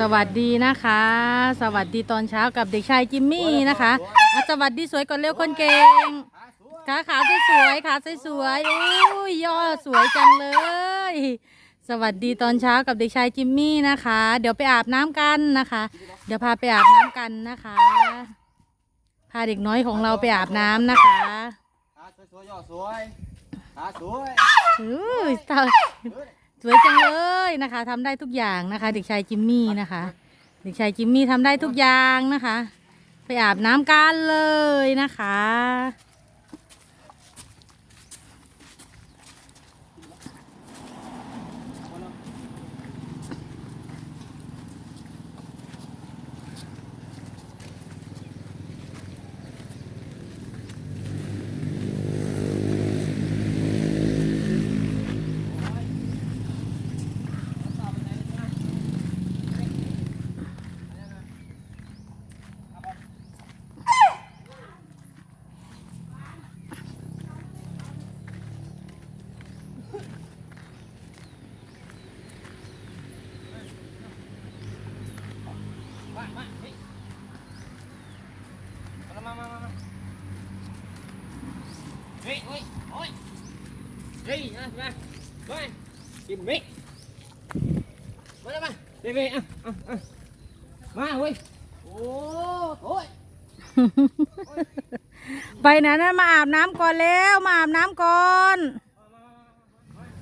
สวัสดีนะคะ สวัสดีตอนเช้ากับเด็กชายจิมมี่นะคะอะสวัสดีสวยก่อนเร็วคนเก่งขาขาวสวยๆขาสวยๆอุ้ยย่อสวยจังเลย สวัสดีตอนเช้ากับเด็กชายจิมมี่นะคะ เดี๋ยวไปอาบน้ำกันนะคะ เดี๋ยวพาไปอาบน้ำกันนะคะ พาเด็กน้อยของเราไปอาบน้ำนะคะขาสวยๆย่อสวยขาสวยอุ้ยตาย สวยจังเลยนะคะทำได้ทุกอย่างนะคะ เด็กชายจิมมี่นะคะ เด็กชายจิมมี่ทำได้ทุกอย่างนะคะ ไปอาบน้ำกันเลยนะคะ มามาเฮ้ยมามามามามาเฮ้ยเฮ้ยโอ้ยเฮ้ยมามาเฮ้ยกินมิ มาแล้วมาเฮ้ยเฮ้ยอะอะอะมาเว้ย โอ้โอ้ยไปไหนนะมาอาบน้ำก่อนแล้ว มาอาบน้ำก่อน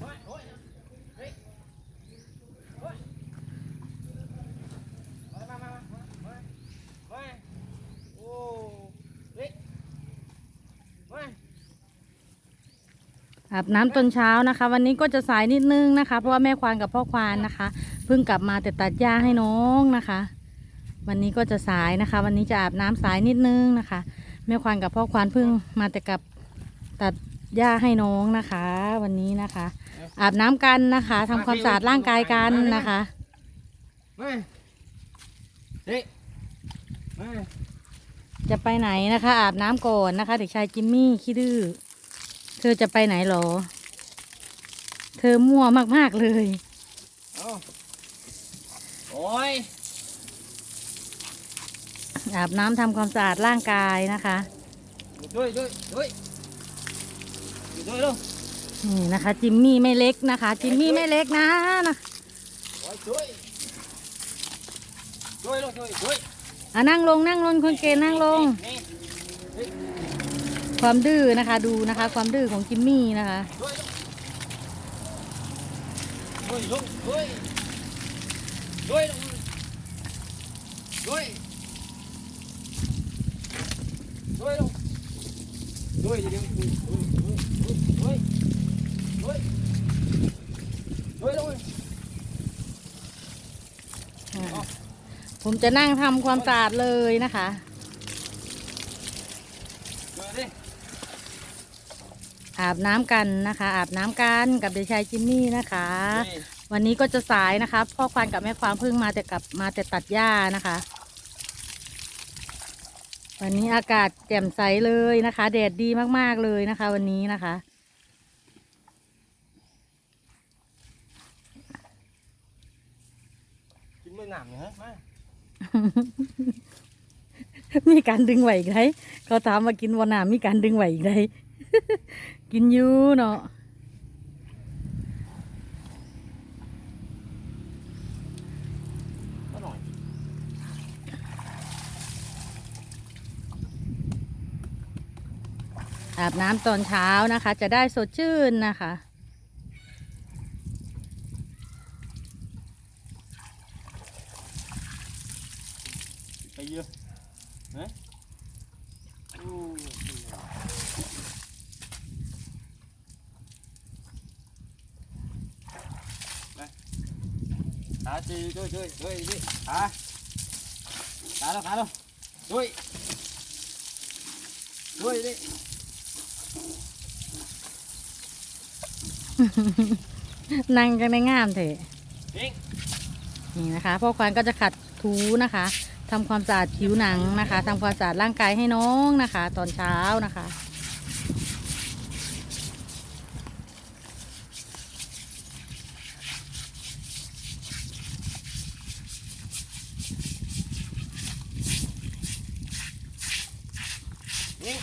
โอ้ยโอ้ยเฮ้ยโอ้ยมามามามามามาโอ้เฮ้ยมาอาบน้ำตอนเช้านะคะ วันนี้ก็จะสายนิดนึงนะคะ เพราะว่าแม่ควานกับพ่อควานนะคะ เพิ่งกลับมาแต่ตัดหญ้าให้น้องนะคะ วันนี้ก็จะสายนะคะ วันนี้จะอาบน้ำสายนิดนึงนะคะแม่ควานกับพ่อควานเพิ่งมาแต่กลับตัดหญ้าให้น้องนะคะ วันนี้นะคะ อาบน้ำกันนะคะทำความสะอาดร่างกายกันนะคะมาเฮ้ยมาจะไปไหนนะคะ อาบน้ำก่อนนะคะ เด็กชายจิมมี่ขี้ดื้อเธอจะไปไหนหรอ เธอมั่วมากๆเลยเอา โอ้ยอาบน้ำทำความสะอาดร่างกายนะคะ ด้วยด้วยด้วยด้วยลูกนี่นะคะ จิมมี่ไม่เล็กนะคะ จิมมี่ไม่เล็กนะนะโอ้ยด้วยด้วยลูกด้วยด้วยอะนั่งลงนั่งลงคนเกณฑ์นั่งลง นี่นี่ความดื้อนะคะ ดูนะคะ ความดื้อของจิมมี่นะคะ ด้วยลูกด้วยด้วย ด้วยด้วยด้วยลูกด้วยจะดึงด้วยด้วยด้วยด้วยด้วยลูกผมจะนั่งทำความสะอาดเลยนะคะอาบน้ำกันนะคะ อาบน้ำกันกับเด็กชายจิมมี่นะคะ วันนี้ก็จะสายนะคะ พ่อควานกับแม่ควานเพิ่งมาแต่กลับมาแต่ตัดหญ้านะคะ วันนี้อากาศแจ่มใสเลยนะคะ แดดดีมากๆเลยนะคะ วันนี้นะคะกินมือหนามเนี่ยฮะมามีการดึงไหวอีกไรเขาถามมากินวันหนามีการดึงไหวอีกไรกินอยู่เนาะ ก็หน่อย อาบน้ำตอนเช้านะคะ จะได้สดชื่นนะคะ ไปเยอะฮะโอ้ไปขาจีด้วยด้วยด้วยดิขาขาแล้วขาแล้วด้วยด้วยดิ นั่งกันได้งามเถอะนี่นะคะพ่อควานก็จะขัดถูนะคะ ทำความสะอาดผิวหนังนะคะ ทำความสะอาดร่างกายให้น้องนะคะ ตอนเช้านะคะนี่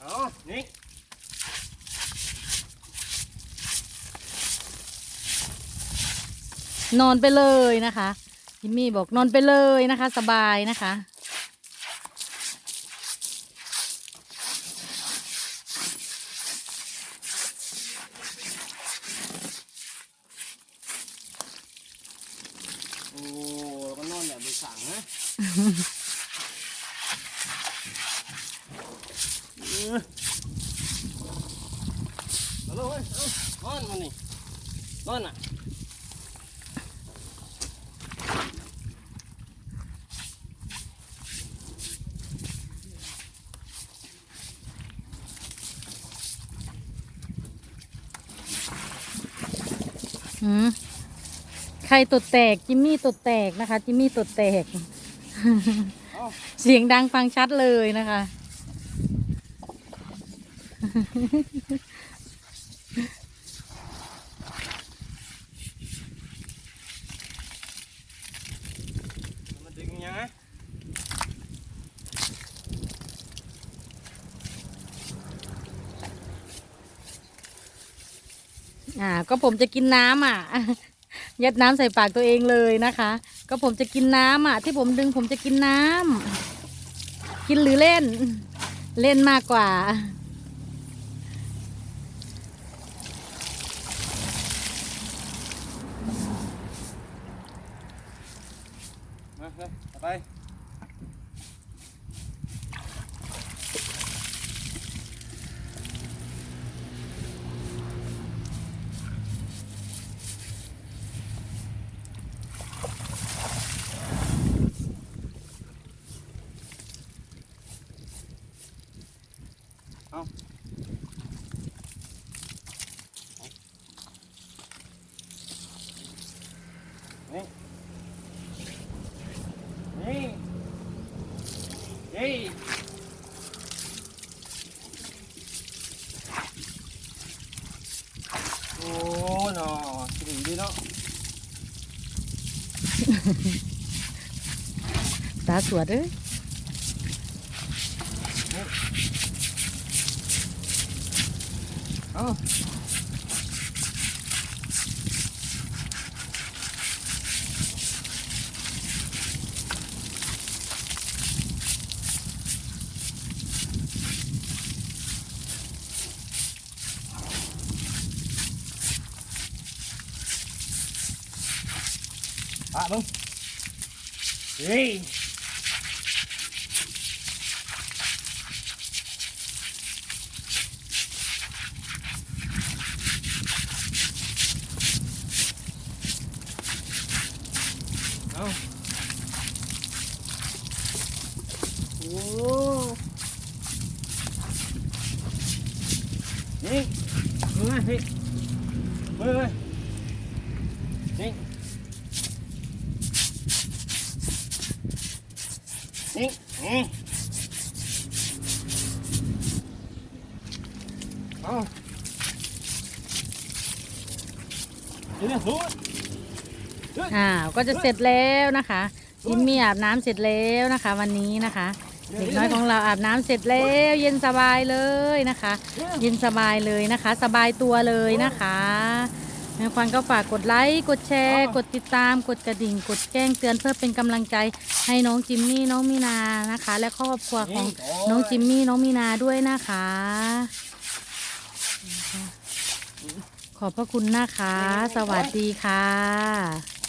เอานี่นอนไปเลยนะคะจิมมี่บอกนอนไปเลยนะคะ สบายนะคะ โอ้แล้วก็นอนแบบมือสั่งนะ เออเอาลูกเว้ยเอานอนมานี่นอนอะอืมใครตดแตก จิมมี่ตดแตกนะคะ จิมมี่ตดแตก เอาเสียงดังฟังชัดเลยนะคะมาดึงยังไงอ่าก็ผมจะกินน้ำอะ ยัดน้ำใส่ปากตัวเองเลยนะคะ ก็ผมจะกินน้ำอะ ที่ผมดึงผมจะกินน้ำกินหรือเล่น เล่นมากกว่า มาเลยเอาไป นี่ นี่ นี่โอ้เนาะสวยดีเนาะตาสวดเลยเอาปะมึงเฮ้ยเอาโอ้ นี่มือมาพี่มือเลยนี่นี่นี่ เอาเนี่ยสู้อ่าก็จะเสร็จแล้วนะคะจิมมี่อาบน้ำเสร็จแล้วนะคะ วันนี้นะคะ เด็กน้อยของเราอาบน้ำเสร็จแล้วเย็นสบายเลยนะคะ เย็นสบายเลยนะคะ สบายตัวเลยนะคะ แม่ควันก็ฝากกดไลค์ กดแชร์ กดติดตาม กดกระดิ่ง กดแจ้งเตือนเพื่อเป็นกำลังใจให้น้องจิมมี่น้องมีนานะคะ และครอบครัวของน้องจิมมี่น้องมีนาด้วยนะคะ ขอบพระคุณนะคะ สวัสดีค่ะ